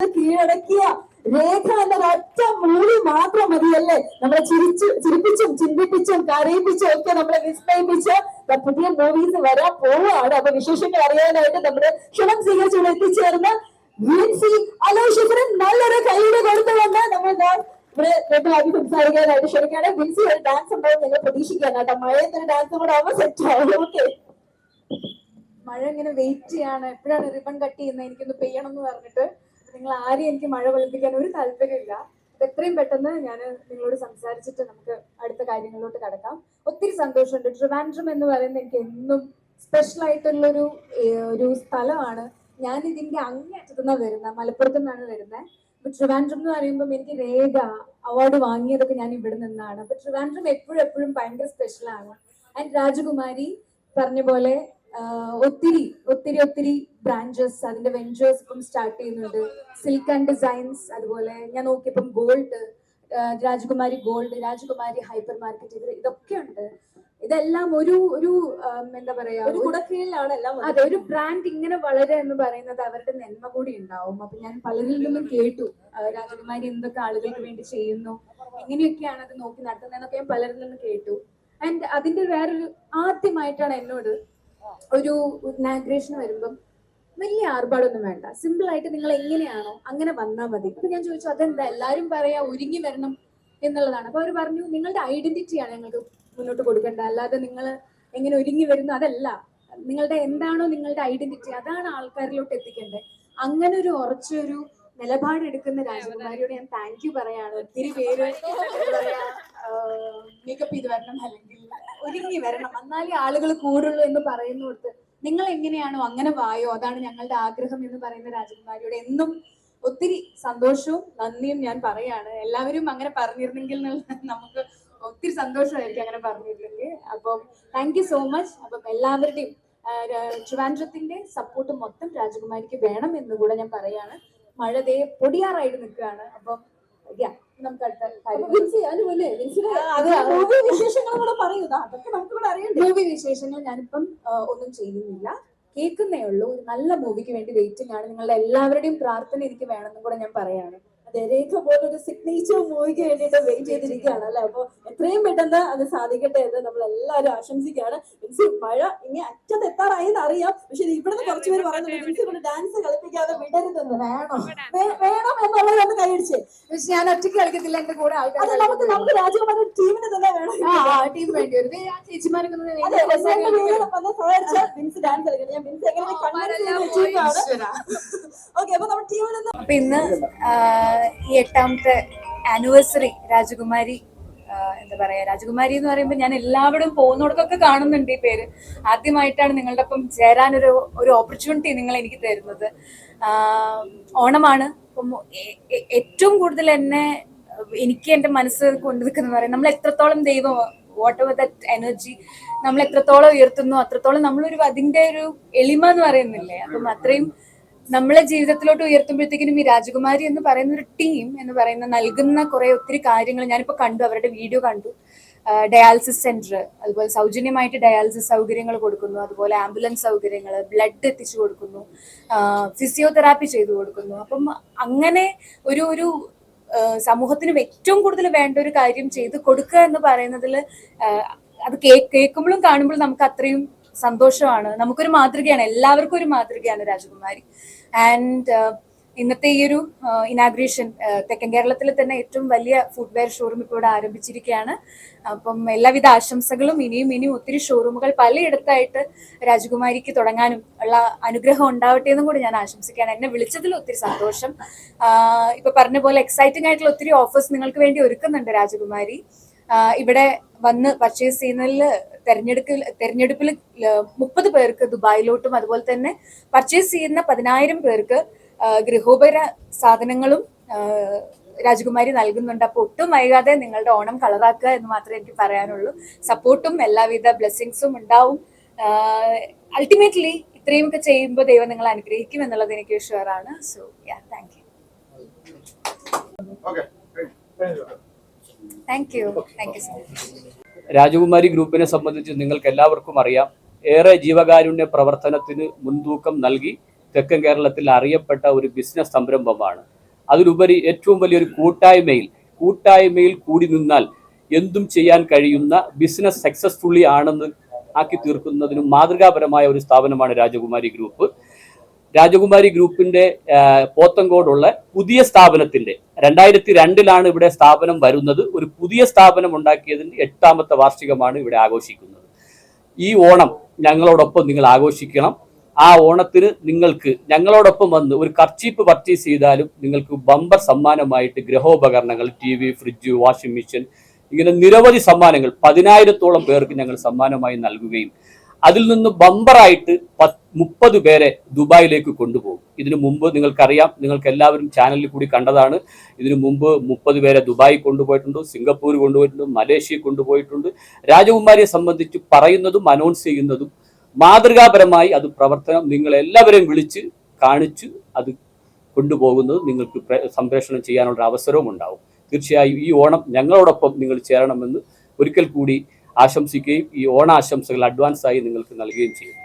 കീഴടക്കിയ രേഖ എന്ന ഒറ്റ മൂളി മാത്രം മതിയല്ലേ? നമ്മളെ ചിരിച്ചു ചിരിപ്പിച്ചും ചിന്തിപ്പിച്ചും കരയിപ്പിച്ചും ഒക്കെ നമ്മളെ വിസ്മയിപ്പിച്ച് പുതിയ മൂവീസ് വരാൻ പോവുകയാണ്. അപ്പൊ വിശേഷങ്ങൾ അറിയാനായിട്ട് നമ്മുടെ ക്ഷണം സ്വീകരിച്ചുകൊണ്ട് എത്തിച്ചേർന്ന് വിൻസി അലോഷിഫറിൻ നല്ലൊരു കൈയുടെ കൊടുത്തുകൊണ്ട് നമ്മൾ രണ്ടാമത് സംസാരിക്കാനായിട്ട് ക്ഷണിക്കാണ് വിൻസി ഒരു ഡാൻസ് ഉണ്ടാവും നിങ്ങൾ പ്രതീക്ഷിക്കാൻ കേട്ടോ ഡാൻസ് കൂടെ ആവുമ്പോൾ മഴ ഇങ്ങനെ വെയിറ്റ് ചെയ്യാണ്. എപ്പോഴാണ് റിബൺ കട്ട് ചെയ്യുന്നത്? എനിക്കൊന്ന് പെയ്യണം എന്ന് പറഞ്ഞിട്ട്. നിങ്ങൾ ആരെയും എനിക്ക് മഴ വെളുപ്പിക്കാൻ ഒരു താല്പര്യമില്ല. അപ്പൊ എത്രയും പെട്ടെന്ന് ഞാൻ നിങ്ങളോട് സംസാരിച്ചിട്ട് നമുക്ക് അടുത്ത കാര്യങ്ങളിലോട്ട് കടക്കാം. ഒത്തിരി സന്തോഷമുണ്ട്. ട്രിവാൻഡ്രം എന്ന് പറയുന്നത് എനിക്ക് എന്നും സ്പെഷ്യൽ ആയിട്ടുള്ളൊരു ഒരു സ്ഥലമാണ്. ഞാൻ ഇതിന്റെ അങ്ങേറ്റത്തു നിന്നാണ് വരുന്നത്. മലപ്പുറത്തു നിന്നാണ് വരുന്നത്. അപ്പൊ ട്രിവാൻഡ്രം എന്ന് പറയുമ്പോൾ എനിക്ക് രേഖ അവാർഡ് വാങ്ങിയതൊക്കെ ഞാൻ ഇവിടെ നിന്നാണ്. അപ്പൊ ട്രിവാൻഡ്രം എപ്പോഴും എപ്പോഴും ഭയങ്കര സ്പെഷ്യലാണ് ആൻഡ് രാജകുമാരി പറഞ്ഞ പോലെ ഒത്തിരി ഒത്തിരി ഒത്തിരി ബ്രാഞ്ചസ് അതിന്റെ വെഞ്ചേഴ്സ് ഇപ്പം സ്റ്റാർട്ട് ചെയ്യുന്നുണ്ട്. സിൽക്ക് ആൻഡ് ഡിസൈൻസ് അതുപോലെ ഞാൻ നോക്കിയപ്പം ഗോൾഡ് രാജകുമാരി ഗോൾഡ് രാജകുമാരി ഹൈപ്പർ മാർക്കറ്റ് ഇത് ഇതൊക്കെ ഉണ്ട്. ഇതെല്ലാം ഒരു ഒരു എന്താ പറയാ ഒരു കുടക്കീഴിലാണ് എല്ലാം അതെ ഒരു ബ്രാൻഡ് ഇങ്ങനെ വളരെ എന്ന് പറയുന്നത് അവരുടെ നന്മ കൂടി ഉണ്ടാവും. അപ്പൊ ഞാൻ പലരിൽ നിന്നും കേട്ടു രാജകുമാരി എന്തൊക്കെ ആളുകൾക്ക് വേണ്ടി ചെയ്യുന്നു എങ്ങനെയൊക്കെയാണ് അത് നോക്കി നടത്തുന്നതെന്നൊക്കെ ഞാൻ പലരിൽ നിന്നും കേട്ടു. ആൻഡ് അതിന്റെ വേറൊരു ആദ്യമായിട്ടാണ് എന്നോട് ഒരു ഇനാഗ്രേഷൻ വരുമ്പം വലിയ ആർഭാടൊന്നും വേണ്ട. സിമ്പിൾ ആയിട്ട് നിങ്ങൾ എങ്ങനെയാണോ അങ്ങനെ വന്നാൽ മതി. അപ്പൊ ഞാൻ ചോദിച്ചു അതെന്താ? എല്ലാരും പറയാ ഒരുങ്ങി വരണം എന്നുള്ളതാണ്. അപ്പൊ അവർ പറഞ്ഞു നിങ്ങളുടെ ഐഡന്റിറ്റിയാണ് ഞങ്ങൾക്ക് മുന്നോട്ട് കൊടുക്കേണ്ടത്. അല്ലാതെ നിങ്ങൾ എങ്ങനെ ഒരുങ്ങി വരുന്നു അതല്ല. നിങ്ങളുടെ എന്താണോ നിങ്ങളുടെ ഐഡന്റിറ്റി അതാണ് ആൾക്കാരിലോട്ട് എത്തിക്കേണ്ടത്. അങ്ങനെ ഒരു ഉറച്ചൊരു നിലപാടെടുക്കുന്ന രാജകുമാരിയോട് ഞാൻ താങ്ക് യു പറയാണ്. ഒത്തിരി പേര് ഇത് മേക്കപ്പ് ചെയ്ത് വരണം അല്ലെങ്കിൽ ഒരുങ്ങി വരണം. എന്നാലേ ആളുകൾ കൂടുള്ളൂ എന്ന് പറയുന്നോടത്ത് നിങ്ങൾ എങ്ങനെയാണോ അങ്ങനെ വായോ? അതാണ് ഞങ്ങളുടെ ആഗ്രഹം എന്ന് പറയുന്ന രാജകുമാരിയോട് എന്നും ഒത്തിരി സന്തോഷവും നന്ദിയും ഞാൻ പറയാണ്. എല്ലാവരും അങ്ങനെ പറഞ്ഞിരുന്നെങ്കിൽ നമുക്ക് ഒത്തിരി സന്തോഷമായിരിക്കും അങ്ങനെ പറഞ്ഞിരുന്നെങ്കിൽ. അപ്പം താങ്ക് യു സോ മച്ച് അപ്പം എല്ലാവരുടെയും ട്രിവാൻഡ്രത്തിന്റെ സപ്പോർട്ട് മൊത്തം രാജകുമാരിക്ക് വേണം എന്ന് കൂടെ ഞാൻ പറയാണ്. മഴ ദേ പൊടിയാറായിട്ട് നിൽക്കുകയാണ്. അപ്പം yeah, നമുക്ക് മൂവി കൂടെ പറയൂ അതൊക്കെ അറിയണ്ടേ? മൂവി വിശേഷങ്ങൾ ഞാനിപ്പം ഒന്നും ചെയ്യുന്നില്ല. കേൾക്കുന്നേ ഉള്ളൂ. ഒരു നല്ല മൂവിക്ക് വേണ്ടി വെയിറ്റിംഗ് ആണ്. നിങ്ങളുടെ എല്ലാവരുടെയും പ്രാർത്ഥന എനിക്ക് വേണമെന്നും കൂടെ ഞാൻ പറയാണ്. അതെ രേഖ പോലൊരു സിഗ്നേച്ചർ മൂവിക്ക് വേണ്ടിയിട്ട് വെയിറ്റ് ചെയ്തിരിക്കുകയാണ് അല്ലെ? അപ്പൊ എത്രയും പെട്ടെന്ന് അത് സാധിക്കട്ടെ എന്ന് നമ്മൾ എല്ലാവരും ആശംസിക്കുകയാണ്. മീൻസ് മഴ ഇനി അറ്റത്ത് എത്താറായി എന്ന് അറിയാം. പക്ഷെ ഇവിടുന്ന് കുറച്ച് പേര് പറയുന്നുണ്ട് വിൻസി ഇവിടെ ഡാൻസ് കളിപ്പിക്കാതെ വിടരുതെന്ന്. വേണം. വേണം എന്നുള്ളത് ഒന്ന് കൈയടിച്ചേ പക്ഷെ ഞാൻ ഒറ്റയ്ക്ക് കളിക്കത്തില്ല എന്റെ കൂടെ അത് ആൾക്കാർ നമുക്ക് നമുക്ക് രാജകുമാരി ടീമിന് തന്നെ വേണം. ടീം വേണ്ടി വരും. ചേച്ചിമാരൊക്കെ ഡാൻസ് കളിക്കണം. ഞാൻ മീൻസ് എങ്ങനെ അപ്പൊ ഇന്ന് ഈ എട്ടാമത്തെ ആനിവേഴ്സറി രാജകുമാരി എന്താ പറയാ രാജകുമാരി എന്ന് പറയുമ്പോൾ ഞാൻ എല്ലാവരും പോകുന്നിടത്തൊക്കെ കാണുന്നുണ്ട് ഈ പേര്. ആദ്യമായിട്ടാണ് നിങ്ങളുടെ ഒപ്പം ചേരാൻ ഒരു ഒരു ഓപ്പർച്യൂണിറ്റി നിങ്ങൾ എനിക്ക് തരുന്നത്. ഓണമാണ്. ഏറ്റവും കൂടുതൽ എന്നെ എനിക്ക് എന്റെ മനസ്സ് കൊണ്ടു നിൽക്കുന്നത് പറയാം നമ്മൾ എത്രത്തോളം ദൈവം വാട്ട് എവർ ദറ്റ് എനർജി നമ്മൾ എത്രത്തോളം ഉയർത്തുന്നു അത്രത്തോളം നമ്മളൊരു അതിന്റെ ഒരു എളിമ എന്ന് പറയുന്നില്ലേ? അപ്പം അത്രയും നമ്മളെ ജീവിതത്തിലോട്ട് ഉയർത്തുമ്പോഴത്തേക്കിനും ഈ രാജകുമാരി എന്ന് പറയുന്ന ഒരു ടീം എന്ന് പറയുന്ന നൽകുന്ന കുറെ ഒത്തിരി കാര്യങ്ങൾ ഞാനിപ്പോ കണ്ടു അവരുടെ വീഡിയോ കണ്ടു. ഡയാലിസിസ് സെന്റർ അതുപോലെ സൗജന്യമായിട്ട് ഡയാലിസിസ് സൗകര്യങ്ങൾ കൊടുക്കുന്നു അതുപോലെ ആംബുലൻസ് സൗകര്യങ്ങൾ ബ്ലഡ് എത്തിച്ചു കൊടുക്കുന്നു ഫിസിയോതെറാപ്പി ചെയ്തു കൊടുക്കുന്നു. അപ്പം അങ്ങനെ ഒരു ഒരു സമൂഹത്തിനും ഏറ്റവും കൂടുതൽ വേണ്ട ഒരു കാര്യം ചെയ്ത് കൊടുക്കുക എന്ന് പറയുന്നതിൽ അത് കേൾക്കുമ്പോഴും കാണുമ്പോഴും നമുക്ക് അത്രയും സന്തോഷമാണ്. നമുക്കൊരു മാതൃകയാണ്. എല്ലാവർക്കും ഒരു മാതൃകയാണ് രാജകുമാരി. ആൻഡ് ഇന്നത്തെ ഈ ഒരു ഇനാഗ്രേഷൻ തെക്കൻ കേരളത്തിലെ തന്നെ ഏറ്റവും വലിയ ഫുഡ്വെയർ ഷോറൂം ഇപ്പോൾ ഇവിടെ ആരംഭിച്ചിരിക്കുകയാണ്. അപ്പം എല്ലാവിധ ആശംസകളും ഇനിയും ഇനിയും ഒത്തിരി ഷോറൂമുകൾ പലയിടത്തായിട്ട് രാജകുമാരിക്ക് തുടങ്ങാനും ഉള്ള അനുഗ്രഹം ഉണ്ടാവട്ടെ എന്നും കൂടി ഞാൻ ആശംസിക്കുകയാണ്. എന്നെ വിളിച്ചതിൽ ഒത്തിരി സന്തോഷം. ഇപ്പൊ പറഞ്ഞ പോലെ എക്സൈറ്റിംഗ് ആയിട്ടുള്ള ഒത്തിരി ഓഫേഴ്സ് നിങ്ങൾക്ക് വേണ്ടി ഒരുക്കുന്നുണ്ട് രാജകുമാരി. ഇവിടെ വന്ന് പർച്ചേസ് ചെയ്യുന്നതിൽ തെരഞ്ഞെടുക്കൽ തെരഞ്ഞെടുപ്പിൽ മുപ്പത് പേർക്ക് ദുബായിലോട്ടും അതുപോലെ തന്നെ പർച്ചേസ് ചെയ്യുന്ന പതിനായിരം പേർക്ക് ഗൃഹോപര സാധനങ്ങളും രാജകുമാരി നൽകുന്നുണ്ട്. അപ്പോൾ ഒട്ടും വൈകാതെ നിങ്ങളുടെ ഓണം കളറാക്കുക എന്ന് മാത്രമേ എനിക്ക് പറയാനുള്ളൂ. സപ്പോർട്ടും എല്ലാവിധ ബ്ലെസ്സിങ്സും ഉണ്ടാവും. അൾട്ടിമേറ്റ്ലി ഇത്രയുമൊക്കെ ചെയ്യുമ്പോൾ ദൈവം നിങ്ങളെ അനുഗ്രഹിക്കും എന്നുള്ളത് എനിക്ക് ഷുവർ ആണ്. So ya thank you thank you thank you so much Rajakumari ഗ്രൂപ്പിനെ സംബന്ധിച്ച് നിങ്ങൾക്ക് എല്ലാവർക്കും അറിയാം. ഏറെ ജീവകാരുണ്യ പ്രവർത്തനത്തിന് മുൻതൂക്കം നൽകി തെക്കൻ കേരളത്തിൽ അറിയപ്പെട്ട ഒരു ബിസിനസ് സംരംഭമാണ്. അതിലുപരി ഏറ്റവും വലിയൊരു കൂട്ടായ്മയിൽ കൂട്ടായ്മയിൽ കൂടി നിന്നാൽ എന്തും ചെയ്യാൻ കഴിയുന്ന ബിസിനസ് സക്സസ്ഫുള്ളി ആണെന്ന് ആക്കി തീർക്കുന്നതിനും മാതൃകാപരമായ ഒരു സ്ഥാപനമാണ് രാജകുമാരി ഗ്രൂപ്പ്. രാജകുമാരി ഗ്രൂപ്പിന്റെ പോത്തങ്കോടുള്ള പുതിയ സ്ഥാപനത്തിന്റെ രണ്ടായിരത്തി രണ്ടിലാണ് ഇവിടെ സ്ഥാപനം വരുന്നത്. ഒരു പുതിയ സ്ഥാപനം ഉണ്ടാക്കിയതിന്റെ എട്ടാമത്തെ വാർഷികമാണ് ഇവിടെ ആഘോഷിക്കുന്നത്. ഈ ഓണം ഞങ്ങളോടൊപ്പം നിങ്ങൾ ആഘോഷിക്കണം. ആ ഓണത്തിന് നിങ്ങൾക്ക് ഞങ്ങളോടൊപ്പം വന്ന് ഒരു കർച്ചീപ്പ് പർച്ചേസ് ചെയ്താലും നിങ്ങൾക്ക് ബമ്പർ സമ്മാനമായിട്ട് ഗ്രഹോപകരണങ്ങൾ T V fridge washing machine ഇങ്ങനെ നിരവധി സമ്മാനങ്ങൾ പതിനായിരത്തോളം പേർക്ക് ഞങ്ങൾ സമ്മാനമായി നൽകുകയും അതിൽ നിന്ന് ബമ്പറായിട്ട് പത്ത് മുപ്പത് പേരെ ദുബായിലേക്ക് കൊണ്ടുപോകും. ഇതിനു മുമ്പ് നിങ്ങൾക്കറിയാം നിങ്ങൾക്ക് എല്ലാവരും ചാനലിൽ കൂടി കണ്ടതാണ്. ഇതിനു മുമ്പ് മുപ്പത് പേരെ ദുബായി കൊണ്ടുപോയിട്ടുണ്ട് സിംഗപ്പൂർ കൊണ്ടുപോയിട്ടുണ്ട് മലേഷ്യ കൊണ്ടുപോയിട്ടുണ്ട്. രാജകുമാരിയെ സംബന്ധിച്ച് പറയുന്നതും അനൗൺസ് ചെയ്യുന്നതും മാതൃകാപരമായി അത് പ്രവർത്തനം നിങ്ങളെല്ലാവരെയും വിളിച്ച് കാണിച്ച് അത് കൊണ്ടുപോകുന്നത് നിങ്ങൾക്ക് പ്ര- സംപ്രേഷണം ചെയ്യാനുള്ള അവസരവും ഉണ്ടാവും. തീർച്ചയായും ഈ ഓണം ഞങ്ങളോടൊപ്പം നിങ്ങൾ ചേരണമെന്ന് ഒരിക്കൽ കൂടി ആശംസിക്കുകയും ഈ ഓണാശംസകൾ അഡ്വാൻസായി നിങ്ങൾക്ക് നൽകുകയും ചെയ്യും.